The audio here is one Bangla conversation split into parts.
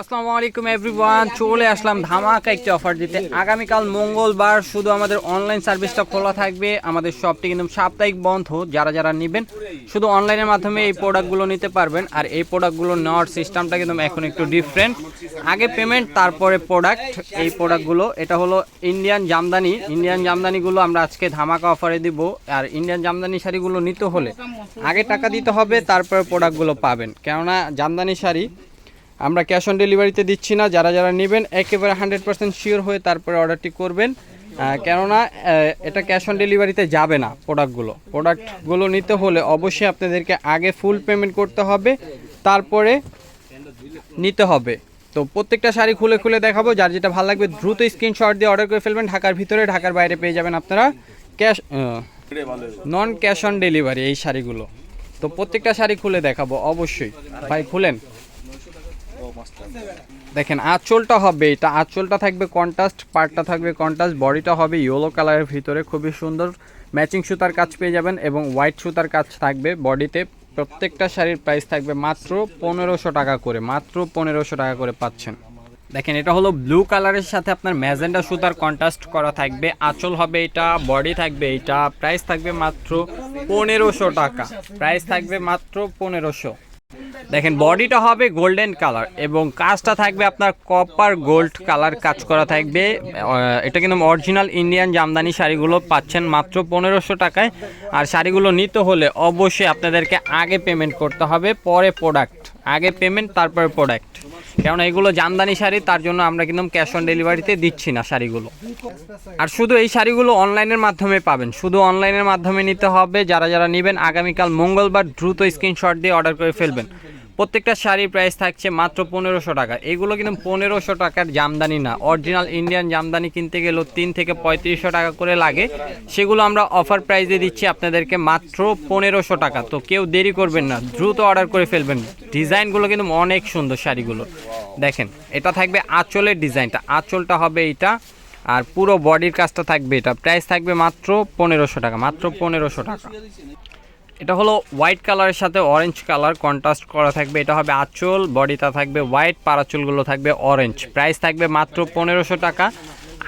আসসালামু আলাইকুম এভরিওয়ান, চলে আসলাম ধামাকা একটি অফার দিতে। আগামীকাল মঙ্গলবার শুধু আমাদের অনলাইন সার্ভিসটা খোলা থাকবে, আমাদের শপটি কিন্তু সাপ্তাহিক বন্ধ, যারা যারা নেবেন, শুধু অনলাইনের মাধ্যমে এই প্রোডাক্টগুলো নিতে পারবেন। আর এই প্রোডাক্টগুলো নেওয়ার সিস্টেমটা কিন্তু এখন একটু ডিফারেন্ট আগে পেমেন্ট তারপরে প্রোডাক্ট এই প্রোডাক্টগুলো এটা হলো ইন্ডিয়ান জামদানি ইন্ডিয়ান জামদানিগুলো আমরা আজকে ধামাকা অফারে দিব। আর ইন্ডিয়ান জামদানি শাড়িগুলো নিতে হলে আগে টাকা দিতে হবে, তারপরে প্রোডাক্টগুলো পাবেন। কেননা জামদানি শাড়ি আমরা ক্যাশ অন ডেলিভারিতে দিচ্ছি না। যারা যারা নেবেন, একেবারে হান্ড্রেড পার্সেন্ট শিওর হয়ে তারপরে অর্ডারটি করবেন। কেননা এটা ক্যাশ অন ডেলিভারিতে যাবে না প্রোডাক্টগুলো প্রোডাক্টগুলো নিতে হলে অবশ্যই আপনাদেরকে আগে ফুল পেমেন্ট করতে হবে, তারপরে নিতে হবে। তো প্রত্যেকটা শাড়ি খুলে খুলে দেখাবো। যার যেটা ভালো লাগবে, দ্রুত স্ক্রিনশট দিয়ে অর্ডার করে ফেলবেন। ঢাকার ভিতরে, ঢাকার বাইরে পেয়ে যাবেন আপনারা cash non cash on delivery এই শাড়িগুলো। তো প্রত্যেকটা শাড়ি খুলে দেখাবো, অবশ্যই। ভাই, খুলেন। দেখেন, আঁচলটা হবে এটা। আঁচলটা থাকবে কন্ট্রাস্ট পার্টটা থাকবে কন্ট্রাস্ট বডিটা হবে ইয়েলো কালারের ভিতরে। খুবই সুন্দর ম্যাচিং সুতার কাজ পেয়ে যাবেন এবং হোয়াইট সুতার কাজ থাকবে বডিতে প্রত্যেকটা শাড়ির প্রাইস থাকবে মাত্র পনেরোশো টাকা করে, মাত্র পনেরোশো টাকা করে পাচ্ছেন। দেখেন, এটা হলো ব্লু কালারের সাথে আপনার ম্যাজেন্ডা সুতার কন্ট্রাস্ট করা থাকবে। আঁচল হবে এটা বডি থাকবে এটা প্রাইস থাকবে মাত্র পনেরোশো টাকা। প্রাইস থাকবে মাত্র পনেরোশো। দেখেন বডিটা হবে গোল্ডেন কালার এবং কাজটা থাকবে আপনার কপার গোল্ড কালার কাজ করা থাকবে। এটা কিন্তু অরিজিনাল ইন্ডিয়ান জামদানি শাড়িগুলো পাচ্ছেন মাত্র পনেরোশো টাকায়। আর শাড়িগুলো নিতে হলে অবশ্যই আপনাদেরকে আগে পেমেন্ট করতে হবে, পরে প্রোডাক্ট আগে পেমেন্ট তারপরে প্রোডাক্ট কারণ এগুলো জামদানি শাড়ি, তার জন্য আমরা কিন্তু ক্যাশ অন ডেলিভারিতে দিচ্ছি না শাড়িগুলো। আর শুধু এই শাড়িগুলো অনলাইনের মাধ্যমে পাবেন। শুধু অনলাইনের মাধ্যমে নিতে হবে। যারা যারা নেবেন, আগামীকাল মঙ্গলবার দ্রুত স্ক্রিনশট দিয়ে অর্ডার করে ফেলবেন। প্রত্যেকটা শাড়ির প্রাইস থাকছে মাত্র পনেরোশো টাকা। এগুলো কিন্তু পনেরোশো টাকার জামদানি না। অরিজিনাল ইন্ডিয়ান জামদানি কিনতে গেলেও তিন থেকে পঁয়ত্রিশশো টাকা করে লাগে। সেগুলো আমরা অফার প্রাইসে দিচ্ছি আপনাদেরকে মাত্র পনেরোশো টাকা। তো কেউ দেরি করবেন না, দ্রুত অর্ডার করে ফেলবেন। ডিজাইনগুলো কিন্তু অনেক সুন্দর শাড়িগুলো। দেখেন, এটা থাকবে আঁচলের ডিজাইনটা। আঁচলটা হবে এইটা, আর পুরো বডির কাজটা থাকবে এটা। প্রাইস থাকবে মাত্র পনেরোশো টাকা, মাত্র পনেরোশো টাকা। এটা হলো হোয়াইট কালারের সাথে অরেঞ্জ কালার কন্ট্রাস্ট করা থাকবে। এটা হবে আঁচল, বডিটা থাকবে হোয়াইট পারাচুলগুলো থাকবে অরেঞ্জ প্রাইস থাকবে মাত্র পনেরোশো টাকা।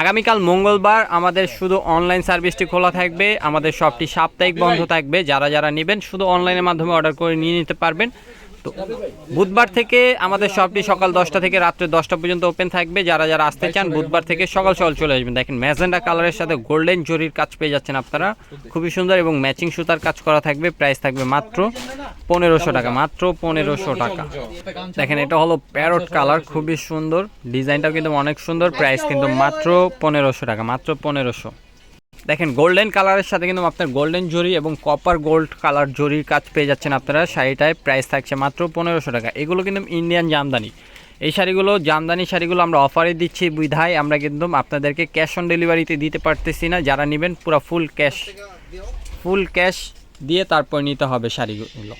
আগামীকাল মঙ্গলবার আমাদের শুধু অনলাইন সার্ভিসটি খোলা থাকবে। আমাদের সবটি সাপ্তাহিক বন্ধ থাকবে। যারা যারা নেবেন, শুধু অনলাইনের মাধ্যমে অর্ডার করে নিয়ে নিতে পারবেন। তো বুধবার থেকে আমাদের শপটি সকাল দশটা থেকে রাত্রে দশটা পর্যন্ত ওপেন থাকবে। যারা যারা আসতে চান, বুধবার থেকে সকাল সকাল চলে আসবেন। দেখেন, ম্যাজেন্ডা কালারের সাথে গোল্ডেন জরির কাজ পেয়ে যাচ্ছেন আপনারা। খুবই সুন্দর এবং ম্যাচিং সুতার কাজ করা থাকবে। প্রাইস থাকবে মাত্র পনেরোশো টাকা, মাত্র পনেরোশো টাকা। দেখেন, এটা হলো প্যারট কালার, খুবই সুন্দর। ডিজাইনটাও কিন্তু অনেক সুন্দর। প্রাইস কিন্তু মাত্র পনেরোশো টাকা, মাত্র পনেরোশো। দেখেন গোল্ডেন কালারের সাথে কিন্তু আপনার গোল্ডেন জরি এবং কপার গোল্ড কালার জরির কাজ পেয়ে যাচ্ছেন আপনারা। শাড়িটায় প্রাইস থাকছে মাত্র পনেরোশো টাকা। এগুলো কিন্তু ইন্ডিয়ান জামদানি। এই শাড়িগুলো, জামদানি শাড়িগুলো আমরা অফারে দিচ্ছি বিধায়। আমরা কিন্তু আপনাদেরকে ক্যাশ অন ডেলিভারিতে দিতে পারতেছি না। যারা নেবেন, পুরো ফুল ক্যাশ ফুল ক্যাশ দিয়ে তারপর নিতে হবে শাড়িগুলো।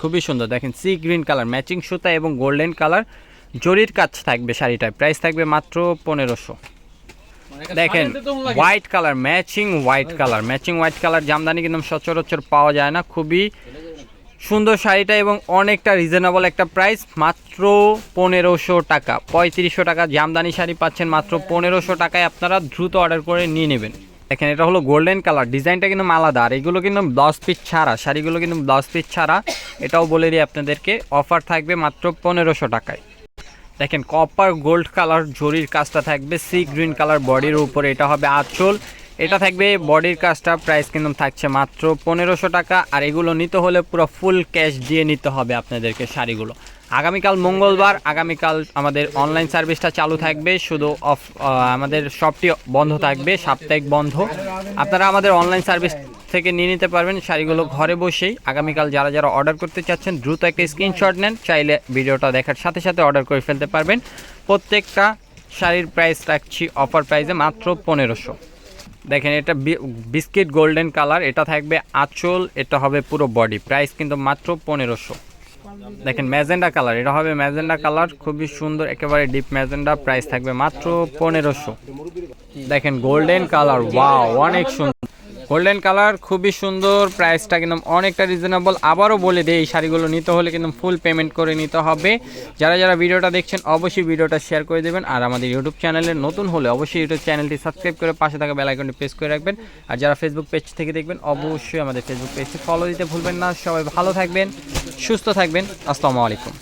খুবই সুন্দর। দেখেন সি গ্রিন কালার ম্যাচিং সুতা এবং গোল্ডেন কালার জরির কাজ থাকবে শাড়িটায় প্রাইস থাকবে মাত্র পনেরোশো। দেখেন white colour matching white colour matching white colour jamdani কিন্তু সচরাচর পাওয়া যায় না খুবই সুন্দর শাড়িটা এবং অনেকটা রিজনেবল একটা প্রাইস মাত্র পনেরোশো টাকা। পঁয়ত্রিশশো টাকা জামদানি শাড়ি পাচ্ছেন মাত্র পনেরোশো টাকায় আপনারা দ্রুত অর্ডার করে নিয়ে নেবেন। দেখেন এটা হলো গোল্ডেন কালার ডিজাইনটা কিন্তু আলাদা আর এগুলো কিন্তু ব্লাউজ পিস ছাড়া শাড়িগুলো কিন্তু ব্লাউজ পিস ছাড়া এটাও বলে দিই আপনাদেরকে অফার থাকবে মাত্র পনেরোশো টাকায়। দেখেন কপার গোল্ড কালার জরির কাজটা থাকবে সি গ্রিন কালার বডির উপরে। এটা হবে আঁচল। এটা থাকবে বডির কাজটা প্রাইস কিন্তু থাকছে মাত্র পনেরোশো টাকা। আর এগুলো নিতে হলে পুরো ফুল ক্যাশ দিয়ে নিতে হবে আপনাদেরকে শাড়িগুলো। আগামীকাল মঙ্গলবার, আগামীকাল আমাদের অনলাইন সার্ভিসটা চালু থাকবে। শুধু অফ আমাদের শপটি বন্ধ থাকবে, সাপ্তাহিক বন্ধ। আপনারা আমাদের অনলাইন সার্ভিস থেকে নিয়ে নিতে পারবেন শাড়িগুলো ঘরে বসেই। আগামীকাল যারা যারা অর্ডার করতে চাচ্ছেন, দ্রুত একটা স্ক্রিনশট নেন, চাইলে ভিডিওটা দেখার সাথে সাথে অর্ডার করে ফেলতে পারবেন। প্রত্যেকটা শাড়ির প্রাইস রাখছি অফার প্রাইসে মাত্র পনেরোশো। দেখেন এটা বিস্কিট গোল্ডেন কালার, এটা থাকবে আঁচল, এটা হবে পুরো বডি প্রাইস কিন্তু মাত্র পনেরোশো। দেখেন ম্যাজেন্ডা কালার, এটা হবে ম্যাজেন্ডা কালার, খুবই সুন্দর, একেবারে ডিপ ম্যাজেন্ডা প্রাইস থাকবে মাত্র পনেরোশো। দেখেন গোল্ডেন কালার ওয়াও অনেক সুন্দর। গোল্ডেন কালার খুবই সুন্দর প্রাইসটা কিন্তু অনেকটা রিজনেবল আবারও বলে দিই, এই শাড়িগুলো নিতে হলে কিন্তু ফুল পেমেন্ট করে নিতে হবে। যারা যারা ভিডিওটা দেখছেন, অবশ্যই ভিডিওটা শেয়ার করে দেবেন। আর আমাদের ইউটিউব চ্যানেলে নতুন হলে অবশ্যই ইউটিউব চ্যানেলটি সাবস্ক্রাইব করে পাশে থাকা বেল আইকনটি প্রেস করে রাখবেন। আর যারা ফেসবুক পেজ থেকে দেখবেন, অবশ্যই আমাদের ফেসবুক পেজটি ফলো দিতে ভুলবেন না। সবাই ভালো থাকবেন, সুস্থ থাকবেন। আসসালামু আলাইকুম।